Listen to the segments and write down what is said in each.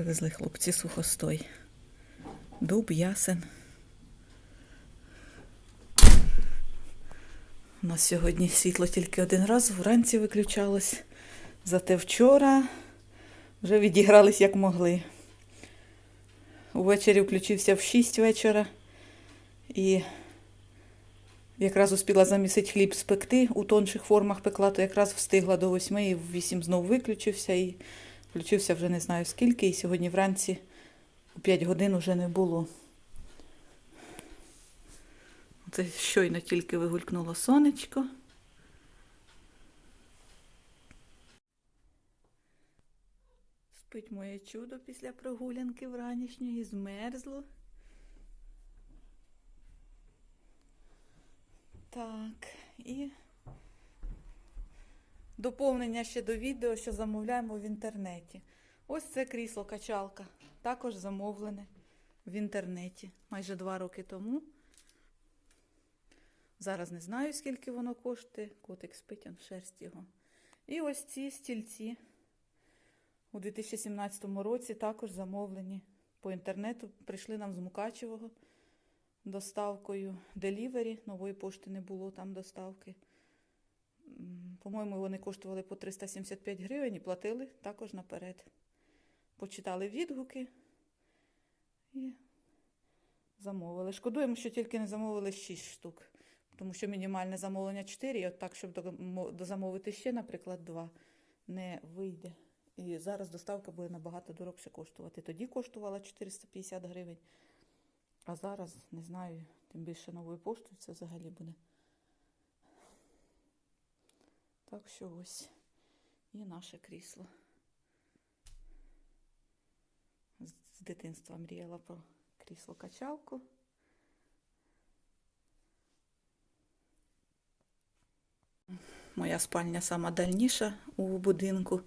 Привезли хлопці сухостой. Дуб, ясен. У нас сьогодні світло тільки один раз, вранці виключалось. Зате вчора вже відігрались як могли. Увечері включився в 6 вечора і якраз успіла замісити хліб спекти. У тонших формах пекла, то якраз встигла до 8 і в 8 знову виключився і включився вже не знаю скільки. І сьогодні вранці у 5 годин вже не було. Це щойно тільки вигулькнуло сонечко. Спить моє чудо після прогулянки вранішньої, змерзло. Так, і доповнення ще до відео, що замовляємо в інтернеті. Ось це крісло качалка. Також замовлене в інтернеті майже два роки тому. Зараз не знаю, скільки воно коштує. Котик спить, он шерсть його. І ось ці стільці у 2017 році також замовлені по інтернету. Прийшли нам з Мукачевого доставкою Делівері. Нової пошти не було там доставки. По-моєму, вони коштували по 375 гривень і платили також наперед. Почитали відгуки і замовили. Шкодуємо, що тільки не замовили 6 штук, тому що мінімальне замовлення 4, і от так, щоб дозамовити ще, наприклад, 2, не вийде. І зараз доставка буде набагато дорогше коштувати. Тоді коштувала 450 гривень, а зараз не знаю, тим більше новою поштою це взагалі буде. Так що ось і наше крісло. З дитинства мріяла про крісло-качалку. Моя спальня сама дальніша у будинку,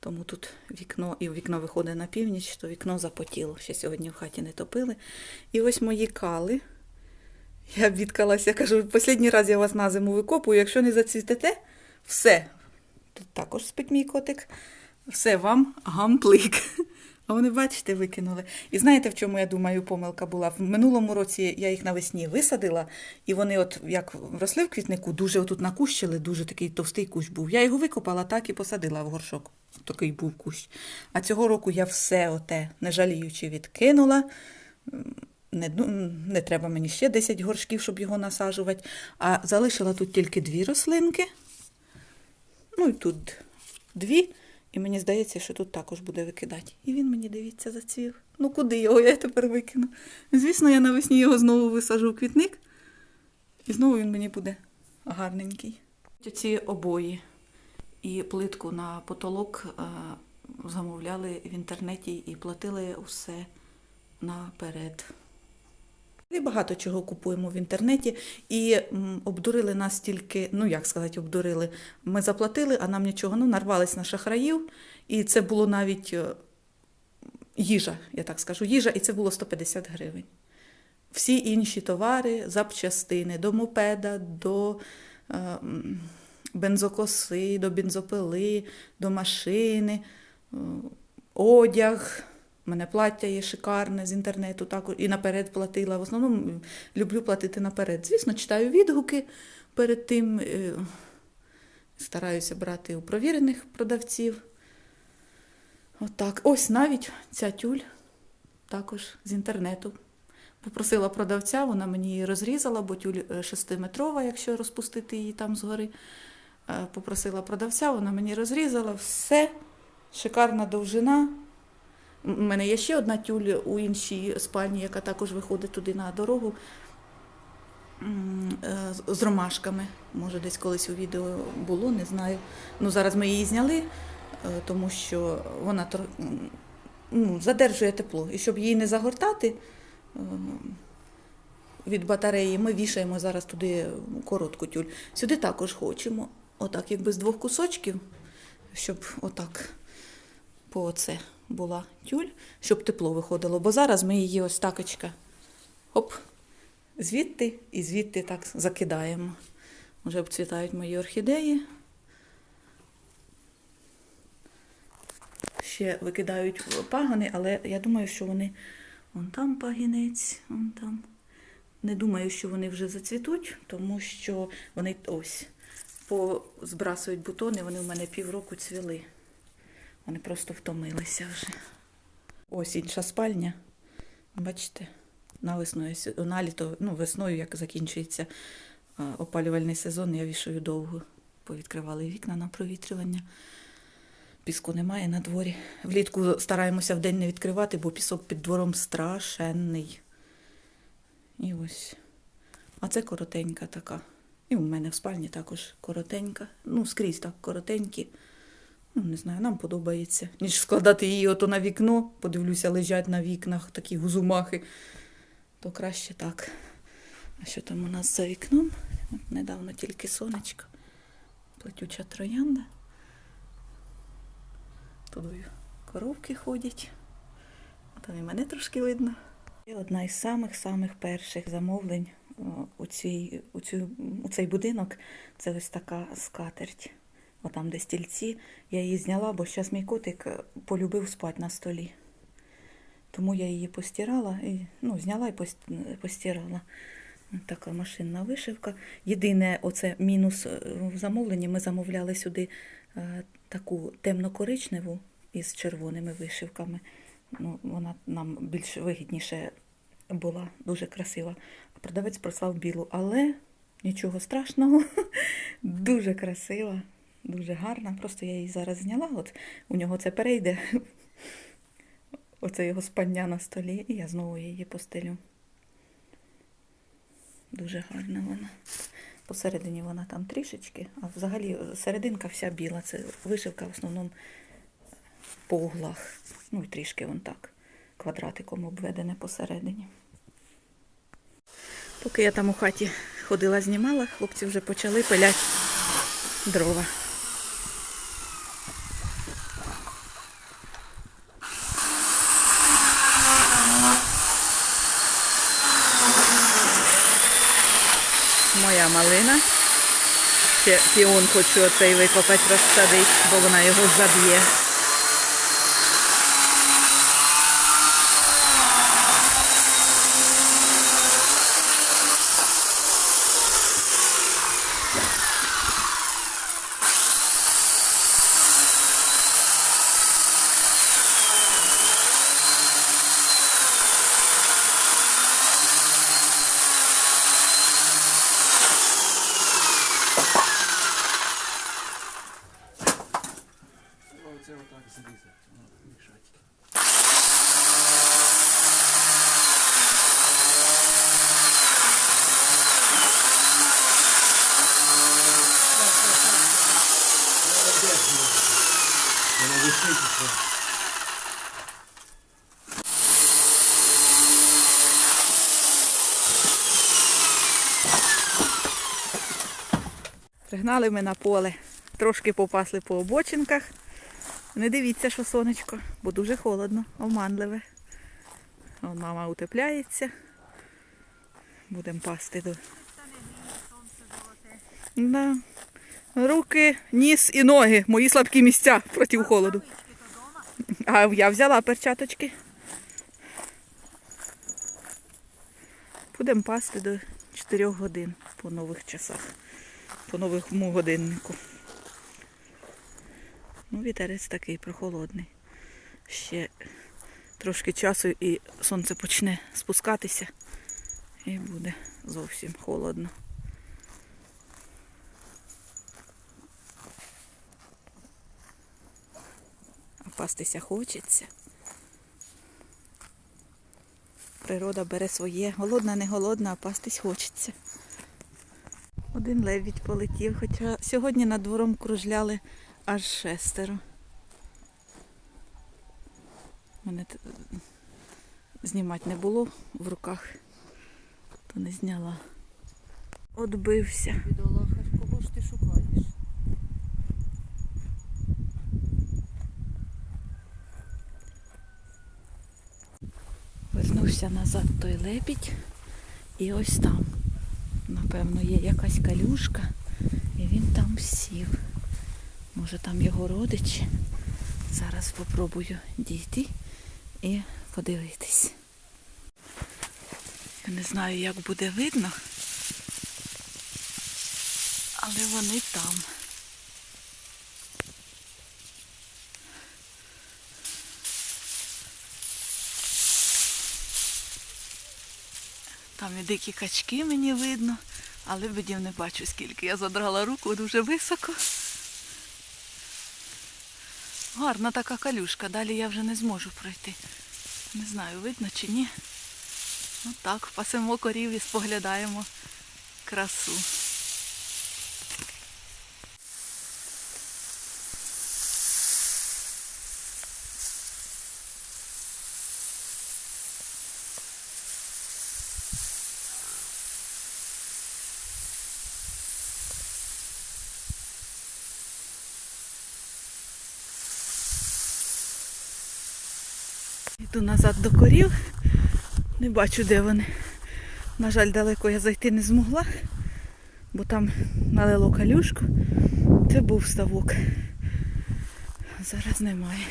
тому тут вікно, і вікно виходить на північ, то вікно запотіло. Ще сьогодні в хаті не топили. І ось мої кали. Я бідкалася, кажу, останній раз я вас на зиму викопую, якщо не зацвітете, все. Тут також спить мій котик. Все вам гамплик. А вони, бачите, викинули. І знаєте, в чому я думаю, помилка була? В минулому році я їх навесні висадила, і вони, от як росли в квітнику, дуже отут накущили, дуже такий товстий кущ був. Я його викопала так і посадила в горшок. Такий був кущ. А цього року я все оте, не жаліючи, відкинула. Не, ну, не треба мені ще 10 горшків, щоб його насаджувати. А залишила тут тільки дві рослинки. Ну і тут дві. І мені здається, що тут також буде викидати. І він мені, дивіться, зацвів. Ну куди його я тепер викину? Звісно, я навесні його знову висажу в квітник. І знову він мені буде гарненький. Ці обої і плитку на потолок е, замовляли в інтернеті і платили усе наперед. І багато чого купуємо в інтернеті і обдурили нас тільки, ну як сказати, обдурили. Ми заплатили, а нам нічого, ну, нарвались на шахраїв, і це було навіть е, їжа, я так скажу, їжа, і це було 150 гривень. Всі інші товари, запчастини до мопеда, до е, бензокоси, до бензопили, до машини, е, одяг. У мене плаття є шикарне з інтернету, також і наперед платила. В основному люблю платити наперед. Звісно, читаю відгуки перед тим. е, Стараюся брати у провірених продавців. Отак. Ось навіть ця тюль також з інтернету. Попросила продавця, вона мені її розрізала, бо тюль е, шестиметрова, якщо розпустити її там згори. Е, Попросила продавця, вона мені розрізала все, шикарна довжина. У мене є ще одна тюль у іншій спальні, яка також виходить туди на дорогу е, з- ромашками. Може, десь колись у відео було, не знаю. Ну, зараз ми її зняли, е, тому що вона ну, задержує тепло. І щоб її не загортати е, від батареї, ми вішаємо зараз туди коротку тюль. Сюди також хочемо, отак, якби з двох кусочків, щоб отак по оце була тюль, щоб тепло виходило. Бо зараз ми її ось такочка, оп, звідти і звідти так закидаємо. Вже обцвітають мої орхідеї. ще викидають пагони, але я думаю, що вони. Вон там пагінець, вон там. Не думаю, що вони вже зацвітуть, тому що вони ось позбрасують бутони, вони в мене півроку цвіли. Вони просто втомилися вже. Ось інша спальня. Бачите, на весною, на літо, ну, весною, як закінчується опалювальний сезон, я вішаю довго. Повідкривали вікна на провітрювання. Піску немає на дворі. Влітку стараємося вдень не відкривати, бо пісок під двором страшенний. І ось. А це коротенька така. І у мене в спальні також коротенька. Ну, скрізь так коротенькі. Ну, не знаю, нам подобається. Ніж складати її ото на вікно, подивлюся, лежать на вікнах такі гузумахи, то краще так. А що там у нас за вікном? Недавно тільки сонечко. Плетюча троянда. Туди коровки ходять. Там і мене трошки видно. І одна із самих-самих перших замовлень у, цій, у, цю, у цей будинок це ось така скатерть. Отам, де стільці. Я її зняла, бо зараз мій котик е, полюбив спати на столі. Тому я її постирала, і, ну, зняла і пос- постирала. Така машинна вишивка. Єдине, оце мінус е, в замовленні. Ми замовляли сюди е, таку темно-коричневу із червоними вишивками. Ну, вона нам більш вигідніше була, дуже красива. Продавець прислав білу, але нічого страшного, дуже красива, дуже гарна. Просто я її зараз зняла. От у нього це перейде. Оце його спання на столі, і я знову її постелю. Дуже гарна вона. Посередині вона там трішечки, а взагалі серединка вся біла. Це вишивка в основному по углах. Ну і трішки вон так. Квадратиком обведене посередині. Поки я там у хаті ходила, знімала, хлопці вже почали пилять дрова. Моя малина. Ще піон хочу оцей викопати, розсадити, бо вона його заб'є. Оце отак зрізати, ну, мішати. Воно висить. і все. Пригнали ми на поле, трошки попасли по обочинках. Не дивіться, що сонечко, бо дуже холодно, оманливе. Вон мама утепляється. Будемо пасти до. Да. Руки, ніс і ноги. Мої слабкі місця проти холоду. А я взяла перчаточки. Будемо пасти до 4 годин по нових часах, по новому годиннику. Ну, вітерець такий прохолодний. Ще трошки часу і сонце почне спускатися і буде зовсім холодно. А пастися хочеться. Природа бере своє. Голодна, не голодна, а пастись хочеться. Один лебідь полетів, хоча сьогодні над двором кружляли аж шестеро. Мене знімати не було в руках, то не зняла. Отбився. Бідолаха, кого ж ти шукаєш? Вернувся назад той лебідь. І ось там, напевно, є якась калюшка, і він там сів. Може там його родич. Зараз спробую дійти і подивитись. Не знаю, як буде видно, але вони там. Там і дикі качки мені видно, але видів не бачу скільки. Я задрала руку дуже високо. Гарна така калюшка, далі я вже не зможу пройти. Не знаю, видно чи ні. Ну так, пасемо корів і споглядаємо красу. Йду назад до корів. Не бачу, де вони. На жаль, далеко я зайти не змогла, бо там налило калюшку. Це був ставок. Зараз немає.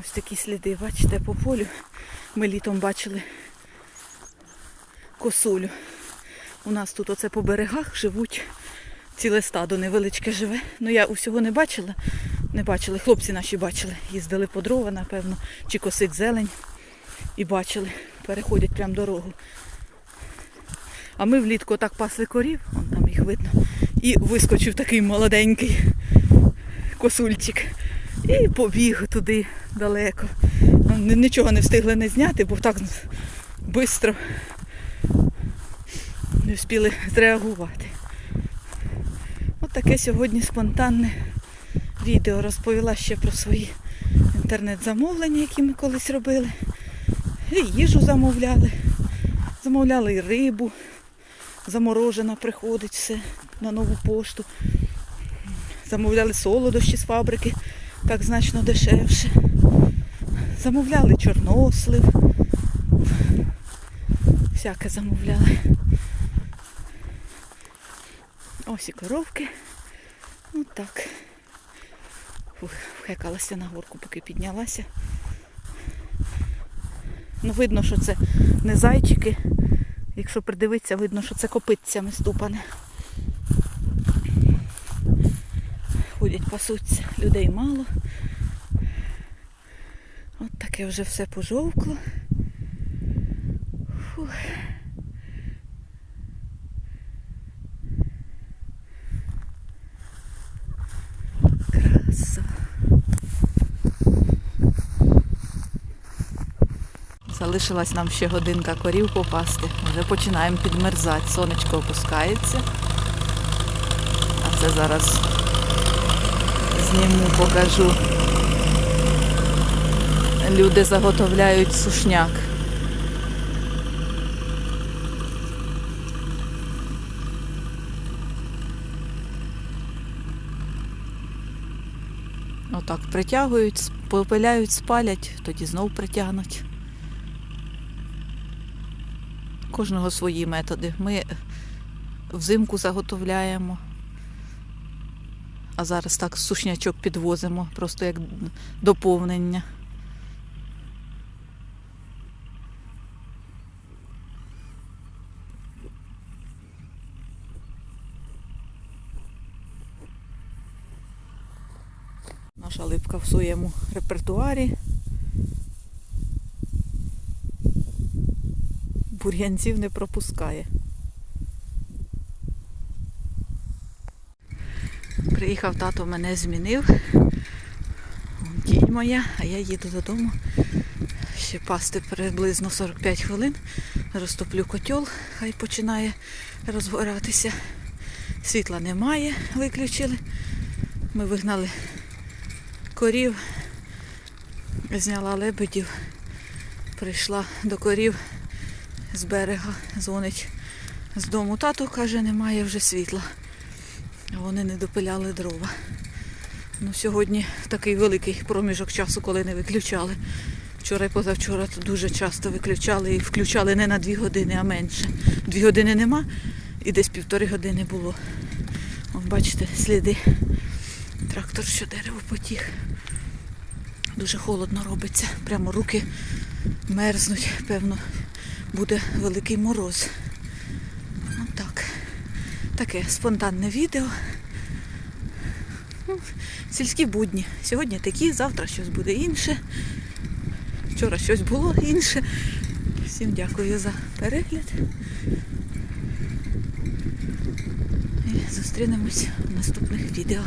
Ось такі сліди, бачите, по полю. Ми літом бачили косулю. У нас тут оце по берегах живуть ціле стадо невеличке живе. Ну я усього не бачила. Не бачили, хлопці наші бачили. Їздили по дрова, напевно, чи косить зелень. І бачили, переходять прям дорогу. А ми влітку так пасли корів, вон там їх видно. І вискочив такий молоденький косульчик. І побіг туди далеко. Ну, Нічого не встигли не зняти, бо так швидко не встигли зреагувати. От таке сьогодні спонтанне відео розповіла ще про свої інтернет-замовлення, які ми колись робили. І їжу замовляли. Замовляли і рибу. Заморожена приходить все на нову пошту. Замовляли солодощі з фабрики, так значно дешевше. Замовляли чорнослив. Всяке замовляли. Ось і коровки. Ну так. Вхекалася на горку, поки піднялася. Ну, видно, що це не зайчики. Якщо придивитися, видно, що це копитцями ступане. Ходять, пасуться, людей мало. От таке вже все пожовкло. Фух. Залишилась нам ще годинка корів попасти. Вже починаємо підмерзати. Сонечко опускається. А це зараз зніму, покажу. Люди заготовляють сушняк. Отак притягують, попиляють, спалять, тоді знов притягнуть. Кожного свої методи. Ми взимку заготовляємо, а зараз так сушнячок підвозимо, просто як доповнення. Наша липка в своєму репертуарі. Бур'янців не пропускає. Приїхав тато, мене змінив. Тінь моя, а я їду додому. Ще пасти приблизно 45 хвилин. Розтоплю котел, хай починає розгоратися. Світла немає, виключили. Ми вигнали корів, зняла лебедів, прийшла до корів з берега, дзвонить з дому. Тато каже, немає вже світла. Вони не допиляли дрова. Ну, сьогодні такий великий проміжок часу, коли не виключали. Вчора і позавчора дуже часто виключали і включали не на дві години, а менше. Дві години нема і десь півтори години було. От бачите, сліди. Трактор, що дерево потіг. Дуже холодно робиться. Прямо руки мерзнуть. Певно, буде великий мороз. Отак. Таке спонтанне відео. Ну, Сільські будні. Сьогодні такі, завтра щось буде інше. Вчора щось було інше. Всім дякую за перегляд. І зустрінемось в наступних відео.